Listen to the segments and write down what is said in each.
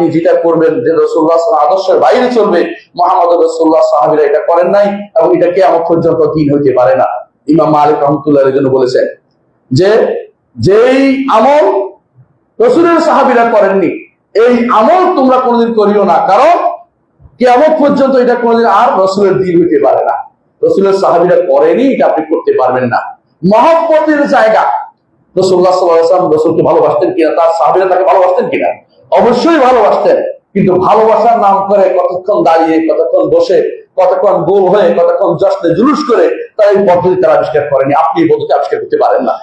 আপনি যেটা করবেন যে রসুল্লাহ আদর্শের বাইরে চলবে, মোহাম্মদ রসুল্লাহ সাহাবিরা এটা করেন নাই এবং এটা কেমন পর্যন্ত দিন হইতে পারে না। ইমাম মালিক রহমতুল্লাহ এর জন্য বলেছেন যে, যেই আমল রসুলের সাহাবিরা করেননি, এই আমল তোমরা কোনোদিন করিও না, কারণ কেমন পর্যন্ত এটা কোনোদিন আর রসুলের দিন হইতে পারে না। রসুলের সাহাবিরা করেনি, এটা আপনি করতে পারবেন না। মহব্বতের জায়গা রসুল্লাহ সাল্লাম রসুলকে ভালোবাসতেন কিনা, তার সাহাবিরা তাকে ভালোবাসতেন কিনা? অবশ্যই ভালোবাসতেন, কিন্তু ভালোবাসার নাম করে কতক্ষণ দাঁড়িয়ে, কতক্ষণ বসে, কতক্ষণ গোল হয়ে, কতক্ষণ জশ্নে জুলুস করে, তারা এই পদ্ধতি তারা আবিষ্কার করেনি। আপনি এই পদ্ধতি আবিষ্কার করতে পারেন না।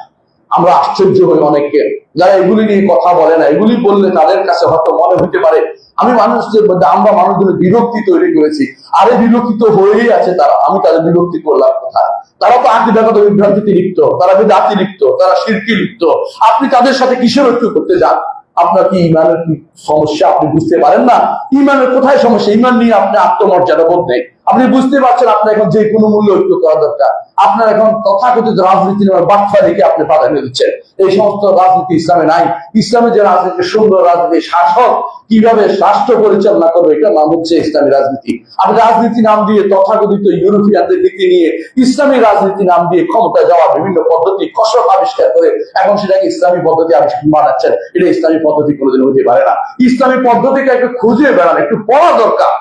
আমরা আশ্চর্য হই অনেককে। যারা এগুলি নিয়ে কথা বলে না, এগুলি বললে তাদের কাছে হয়তো মনে হতে পারে, আমি মানুষদের মধ্যে, আমরা মানুষদের বিরক্তি তৈরি করেছি। আরে বিরক্তি তো হয়েই আছে তারা, আমি তাদের বিরক্তি করলাম কোথায়? তারা তো আকিদাগত বিভ্রান্তিতে লিপ্ত, তারা বিদাতি লিপ্ত, তারা শিরকি লিপ্ত। আপনি তাদের সাথে কিসের ঐক্য করতে যান? আপনার কি ইমানের কি সমস্যা আপনি বুঝতে পারেন না? ইমানের কোথায় সমস্যা? ইমান নিয়ে আপনি আত্মমর্যাদা বোধ নেই। আপনি বুঝতে পারছেন আপনার এখন যে কোনো মূল্য ঐক্য করা দরকার। আপনার এখন তথাকথিত রাজনীতি বার্তা দিকে আপনি প্রাধান্য দিচ্ছেন। এই সমস্ত রাজনীতি ইসলামে নাই। ইসলামে যে রাজনীতি, সুন্দর রাজনীতি, শাসক কীভাবে রাষ্ট্র পরিচালনা করবে এটা নাম হচ্ছে ইসলামী রাজনীতি। আপনি রাজনীতি নাম দিয়ে তথাকথিত ইউরোপিয়ানদের নীতি নিয়ে ইসলামী রাজনীতি নাম দিয়ে ক্ষমতায় যাওয়া, বিভিন্ন পদ্ধতি কসরত আবিষ্কার করে এখন সেটাকে ইসলামী পদ্ধতি আবিষ্কার মানাচ্ছেন এটা ইসলামী পদ্ধতি কোনোদিন হতে পারে না। ইসলামী পদ্ধতিকে একটু খুঁজে বেড়ান, একটু পড়া দরকার।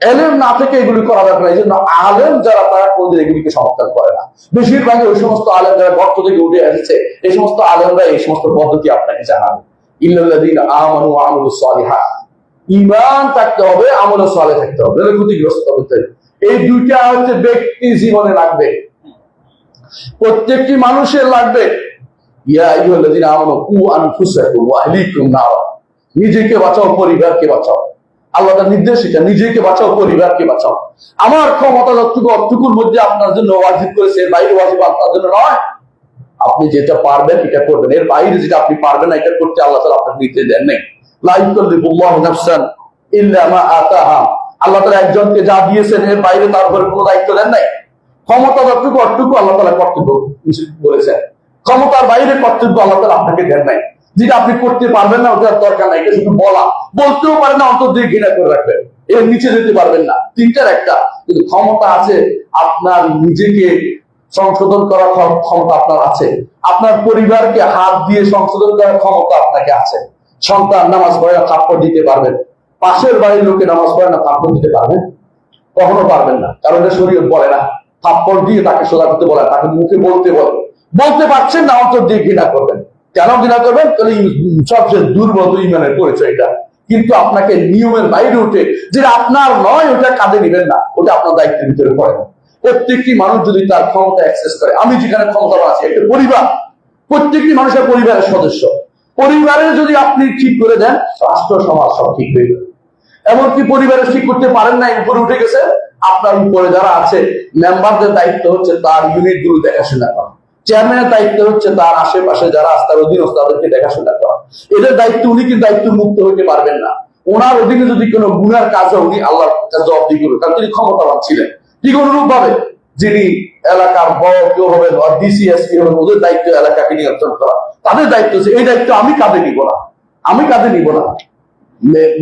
এলেম না থেকে এগুলি করা দরকার এই জন্য আলেম যারা তারা কোনদিন এগুলিকে সমর্থন করে না। বেশিরভাগই ওই সমস্ত আলেম যারা গর্ত থেকে উঠে এসেছে, এই সমস্ত আলেমরা এই সমস্ত পদ্ধতি আপনাকে জানাবে। ইল্লাল্লাযীন আমানু ওয়া সালিহাত ঈমান থাকতে হবে সালে থাকতে হবে ক্ষতিগ্রস্ত হতে। এই দুইটা হচ্ছে ব্যক্তি জীবনে লাগবে। প্রত্যেকটি মানুষের লাগবে। ইয়া আইয়ুহাল্লাযীনা আমানু কু আনফুসাকুম ওয়া আহলিকুম নারা। নিজেকে বাঁচাও, পরিবারকে বাঁচাও। আল্লাহ নির্দেশ এটা, নিজেকে বাঁচাও, পরিবারকে বাঁচাও। আমার ক্ষমতা যতটুকু, অতটুকুর মধ্যে আপনার জন্য ওয়াজিব করেছে বাইরে ওয়াজিব আপনার জন্য নয়। আপনি যেটা পারবেন এটা করবেন। এর বাইরে যেটা আপনি পারবেন না, এটা করতে আল্লাহ তালা আপনাকে নিতে দেন নেই। লা ইউকাল্লিফুল্লাহু নাফসান ইল্লা মা আতাহা। আল্লাহ তালা একজনকে যা দিয়েছেন, এর বাইরে তার কোনো দায়িত্ব দেন নাই। ক্ষমতা যতটুকু, অতটুকু আল্লাহ তালা কর্তব্য বলেছেন। ক্ষমতার বাইরে কর্তব্য আল্লাহ তালা আপনাকে দেন নাই। যেটা আপনি করতে পারবেন না ওটার দরকার নাই, এটা শুধু বলা। বলতেও পারেন না অন্তর দিয়ে ঘৃণা করে রাখবেন। এর নিচে যেতে পারবেন না। তিনটার একটা, কিন্তু ক্ষমতা আছে, আপনার নিজেকে সংশোধন করার ক্ষমতা আপনার আছে। আপনার পরিবারকে হাত দিয়ে সংশোধন করার ক্ষমতা আপনাকে আছে। সন্তান নামাজ পড়ে না, থাপ্পড় দিতে পারবেন। পাশের বাড়ির লোকে নামাজ পড়ে না, থাপ্পড় দিতে পারবেন? কখনো পারবেন না, কারণ এটা শরীয়ত বলে না। থাপ্পড় দিয়ে তাকে সোজা করতে বলে তাকে মুখে বলতে বলে। বলতে পারছেন না, অন্তর দিয়ে ঘৃণা করবেন। কেন ঘৃণা করবেন? তাহলে সবচেয়ে দুর্বল ইমানের পরিচয় এটা। কিন্তু আপনাকে নিয়মের বাইরে উঠে, যেটা আপনার নয়, ওটা কাঁধে নেবেন না। ওটা আপনার দায়িত্বের ভিতরে পড়ে। না প্রত্যেকটি মানুষ যদি তার ক্ষমতা অ্যাক্সেস করে, আমি যেখানে ক্ষমতা আছে একটা পরিবার। প্রত্যেকটি মানুষের পরিবারের সদস্য। পরিবারে যদি আপনি ঠিক করে দেন, রাষ্ট্র, সমাজ সব ঠিক হয়ে যাবে। এমনকি পরিবারে ঠিক করতে পারেন না উপরে উঠে গেছে। আপনার উপরে যারা আছে মেম্বারদের দায়িত্ব হচ্ছে তার ইউনিটগুলো দেখাশোনা করা। চেয়ারম্যানের দায়িত্ব হচ্ছে তার আশেপাশে যারা আছে, তার অধীনস্থ, তাদেরকে দেখাশোনা করা। এদের দায়িত্ব, উনি কিন্তু দায়িত্ব মুক্ত হইতে পারবেন না। ওনার অধীনে যদি কোনো গুনার কাজ উনি আল্লাহর কাছে জবাবদি করবেন কারণ তিনি ক্ষমতাবান ছিলেন। ঠিক অনুরূপ ভাবে যিনি এলাকার বড় কেউ হবেন ডিসিএসপি হবেন, ওদের দায়িত্ব এলাকাকে নিয়ন্ত্রণ করা। তাদের দায়িত্ব হচ্ছে, এই দায়িত্ব আমি কাঁধে নিব না। আমি কাঁধে নিব না।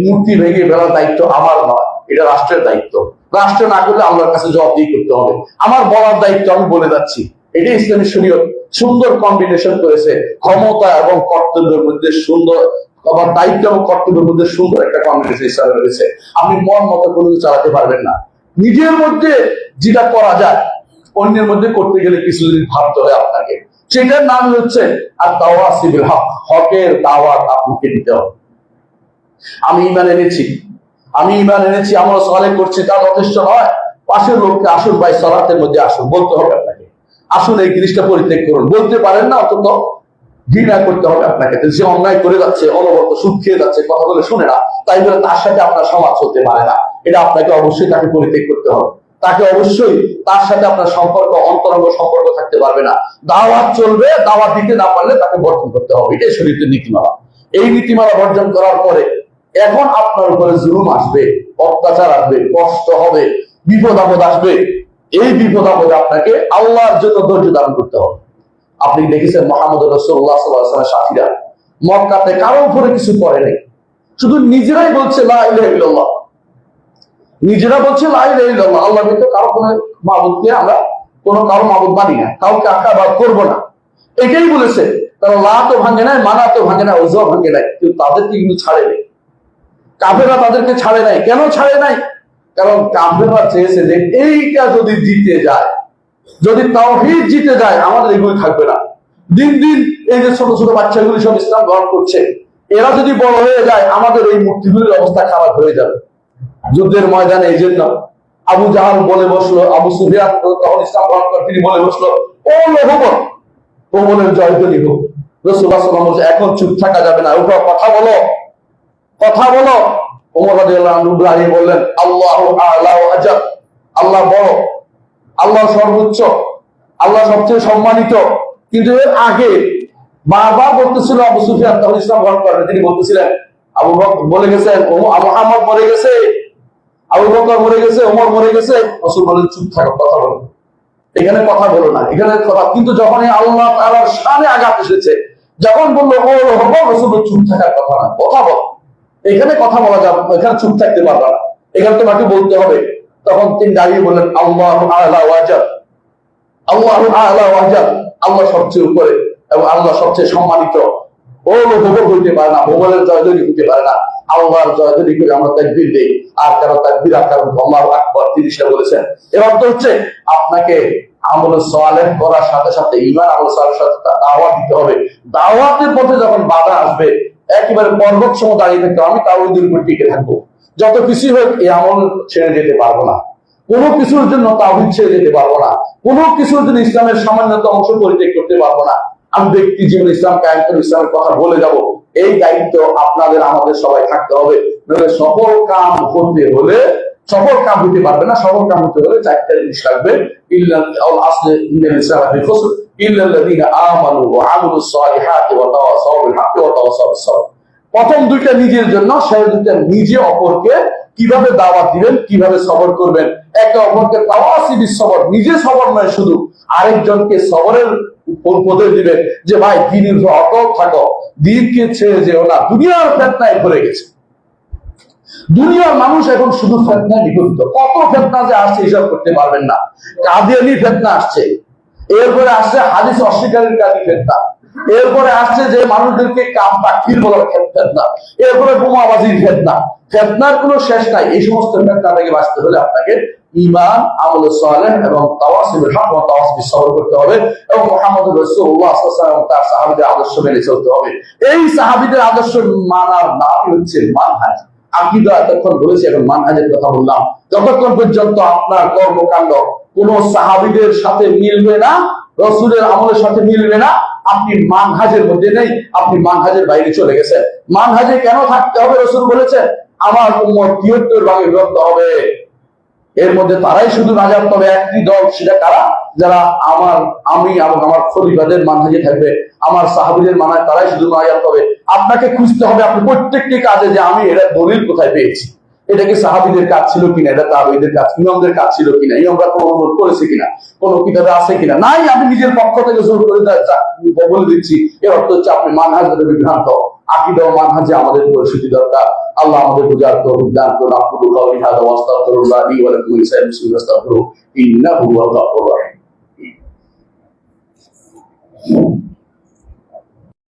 মূর্তি ভেঙে ফেলার দায়িত্ব আমার নয়, এটা রাষ্ট্রের দায়িত্ব। রাষ্ট্র না করলে আল্লাহর কাছে জবাবদিহি করতে হবে। আমার বলার দায়িত্ব আমি বলে যাচ্ছি। এটা ইসলামী শরীয়ত সুন্দর কম্বিনেশন করেছে। ক্ষমতা এবং কর্তব্যের মধ্যে সুন্দর, আবার দায়িত্ব এবং কর্তব্যের মধ্যে সুন্দর একটা কম্বিনেশন ইসলামে রয়েছে। আপনি মন মতো কোনো চালাতে পারবেন না। নিজের মধ্যে যেটা করা যায়, অন্যের মধ্যে করতে গেলে কিছুদিন ভাবতে হয় আপনাকে। সেটার নাম হচ্ছে আর দাওয়া সিবিল হক, হকের দাওয়াত আপনাকে দিতে হবে। আমি ইমান এনেছি। আমি ইমান এনেছি আমরা সলে করছি, তা যথেষ্ট নয়। পাশের লোককে আসুন ভাই, সলাতের মধ্যে আসুন, বলতে হবে আপনাকে। আসুন এই জিনিসটা পরিত্যাগ করুন। বলতে পারেন না অন্তত ঘৃণা করতে হবে আপনাকে। যে অন্যায় করে যাচ্ছে, অনবরত সুদ খেয়ে যাচ্ছে, কথা বলে শুনে না, তাই বলে তার সাথে আপনার সমাজ চলতে পারে না। এটা আপনাকে অবশ্যই তাকে পরিত্যাগ করতে হবে। তাকে অবশ্যই তার সাথে আপনার সম্পর্ক, অন্তরঙ্গ সম্পর্ক থাকতে পারবে না। দাওয়াত চলবে, দাওয়াত দিতে না পারলে তাকে বর্জন করতে হবে। এটাই শরীরের নীতিমালা। এই নীতিমালা বর্জন করার পরে এখন আপনার উপরে জুলুম আসবে, অত্যাচার আসবে, কষ্ট হবে, বিপদ আপদ আসবে। এই বিপদ আপদে আপনাকে আল্লাহর জন্য ধৈর্য ধারণ করতে হবে। আপনি দেখেছেন মোহাম্মদ রসুল্লাহ সাল্লাহ সাথীরা মক্কাতে কারও উপরে কিছু করে নেই? শুধু নিজেরাই বলছে, লা ইলাহা ইল্লাল্লাহ নিজেরা বলছে, লা ইলাহা ইল্লাল্লাহ আল্লাহ ব্যতীত কারও কোনো মাবুদকে আমরা কোনো কারও মাবুদ মানি না। কাউকে আকাবাদ করব না। এটাই বলেছে, তারা লা তো ভাঙে নাই, মানা তো ভাঙে না ওজাও ভাঙে নাই, কিন্তু তাদেরকে কিন্তু ছাড়ে নেই। কাফেরা তাদেরকে ছাড়ে নাই। কেন ছাড়ে নাই? কারণ কাফেরা চেয়েছে যে এইটা যদি জিতে যায়, যদি তাওহীদ জিতে যায়, আমাদের এগুলি থাকবে না। দিন দিন এই যে ছোট ছোট বাচ্চাগুলি সব ইসলাম গ্রহণ করছে, এরা যদি বড় হয়ে যায়, আমাদের এই মূর্তিগুলির অবস্থা খারাপ হয়ে যাবে। যুদ্ধের ময়দানে এই জন্য আবু জাহাল বলে বসল, আবু সুফিয়ান তখন ইসলাম গ্রহণ করে, তিনি বলে বসল, ও লোহবন ও বলেন জয়তলি হোক রসুল্লাহ এখন চুপ থাকা যাবে না ওপর কথা বলো কথা বলো। বললেন, আল্লাহু আল্লাহ বড়, আল্লাহ সর্বোচ্চ, আল্লাহ সবচেয়ে সম্মানিত। কিন্তু এর আগে বলতেছিল আবু সুফিয়ান, তখন ইসলাম গ্রহণ করেন তিনি বলতেছিলেন, আবু বলে গেছেন মরে গেছে, আবু বকর মরে গেছে ওমর মরে গেছে। রাসূল বলেন চুপ থাকো, কথা বলো। এখানে কথা বলো না, এখানে কথা, কিন্তু যখন আল্লাহ তাআলার শানে আঘাত এসেছে, যখন বলল, ও হব রসুল চুপ থাকার কথা না, কথা বল। এখানে কথা বলা যাবে এখানে চুপ থাকতে পারবে না। এখানে তোমাকে বলতে হবে, তখন তিনি দাঁড়িয়ে বললেন, আল্লাহ আলা ওয়াজাব আল্লাহ আলা ওয়াজাব আল্লাহ সবচেয়ে উপরে এবং আল্লাহ সবচেয়ে সম্মানিত। ও ভোগল হইতে পারে না ভোগলের জয়দলি হইতে পারে না। আল্লাহর জয়দলি করে আমরা তাকবীর দেই। আর কারও তাকবীর? আর কারও আল্লাহ আকবর, তিনি সে বলেছেন। এবার তো হচ্ছে, আপনাকে আমল সালেহ করার সাথে সাথে ইমান আমল সালের সাথে দাওয়াত দিতে হবে। দাওয়াতের পথে যখন বাধা আসবে, একেবারে পর্বত সম দাঁড়িয়ে আমি টিকে থাকব। যত কিছু হোক, এই আমল ছেড়ে যেতে পারব না। কোনো কিছুর জন্য তাওহিদ ছেড়ে যেতে পারব না। কোনো কিছুর জন্য ইসলামের অংশ পরিত্যাগ করতে পারব না। আমি ব্যক্তি জীবন ইসলাম করে ইসলামের কথা বলে যাব। এই দায়িত্ব আপনাদের, আমাদের সবাই থাকতে হবে। সফল কাম হতে হলে সফল কাম হতে পারবে না, সফল কাম হতে হলে চারটা জিনিস লাগবে প্রথম দুইটা নিজের জন্য দুইটা নিজে অপরকে কীভাবে দাওয়াত দিবেন, কীভাবে সবর করবেন? একে অপরকে সবর, নিজে সবর নয় শুধু, আরেকজনকে সবরের উপদেশ দিবেন যে, ভাই, দিনের অটল থাকো, দিনকে ছেড়ে যেও না, দুনিয়ার ফেতনায় ভরে গেছে। দুনিয়ার মানুষ এখন শুধু ফেতনায় নিগঠিত কত ফেতনা যে আসছে হিসাব করতে পারবেন না। কাদিয়ানি ফেতনা আসছে। এরপরে আসছে হাদিস অস্বীকারের কাদি ফেতনা। এরপরে আসছে যে মানুষদেরকে কাম পাখির বলার ফেতনা। এরপরে বোমাবাজির ফেতনা। ফেতনার কোনো শেষ নাই। এই সমস্ত ফেতনা থেকে বাঁচতে হলে আপনাকে ইমান আমল সালেহ এবং তাওয়াসিবুল হক ও তাওয়াসিব সবর করতে হবে এবং মুহাম্মদ রাসূলুল্লাহ সাল্লাল্লাহু তার সাহাবীদের আদর্শ মেনে চলতে হবে। এই সাহাবীদের আদর্শ মানার নামই হচ্ছে মানহাজ। আকিদা এতক্ষণ বলেছি, এখন মানহাজের কথা বললাম। যতক্ষণ পর্যন্ত আপনার কর্মকাণ্ড কোন সাহাবিদের সাথে মিলবে না, রসুলের আমলের সাথে মিলবে না, আপনি মানহাজের মধ্যে নেই, আপনি মানহাজের বাইরে চলে গেছেন। মানহাজে কেন থাকতে হবে, রসুল বলেছেন? আমার উম্মত তিয়াত্তর ভাগে বিভক্ত হবে। এর মধ্যে তারাই শুধু নাজাত পাবে একটি দল সেটা কারা? যারা আমার, আমি এবং আমার খলিফাদের মানহাজে থাকবে, আমার সাহাবিদের মানায় তারাই শুধু নাজাত পাবে আপনাকে খুঁজতে হবে আপনি প্রত্যেকটি কাজে যে আমি এটা দলিল কোথায় পেয়েছি। এটা কি সাহাবিদের কাজ ছিল কিনা? এটা তাবিদের কাজ, ইমামদের কাজ ছিল কিনা? ইমামরা কোনো অনুরোধ করেছে কিনা? কোন কিতাবে আছে কিনা? নাই, আমি নিজের পক্ষ থেকে জোর করে বলে দিচ্ছি। এর অর্থ হচ্ছে আপনি মানহাজের বিভ্রান্ত। আকিদা ও মানহাজে আমাদের পরিস্থিতি দরকার। আল্লাহ আমাদের বুঝার তৌফিক দান করুন। আকুলু কাউলি হাদা ওয়াস্তাগফিরুল্লাহ লি ওয়া লাকুম লিসাইল মুসলিমিন আস্তাগফিরুহু। ইন্নাহু হুয়াল গাফুরুর রাহিম।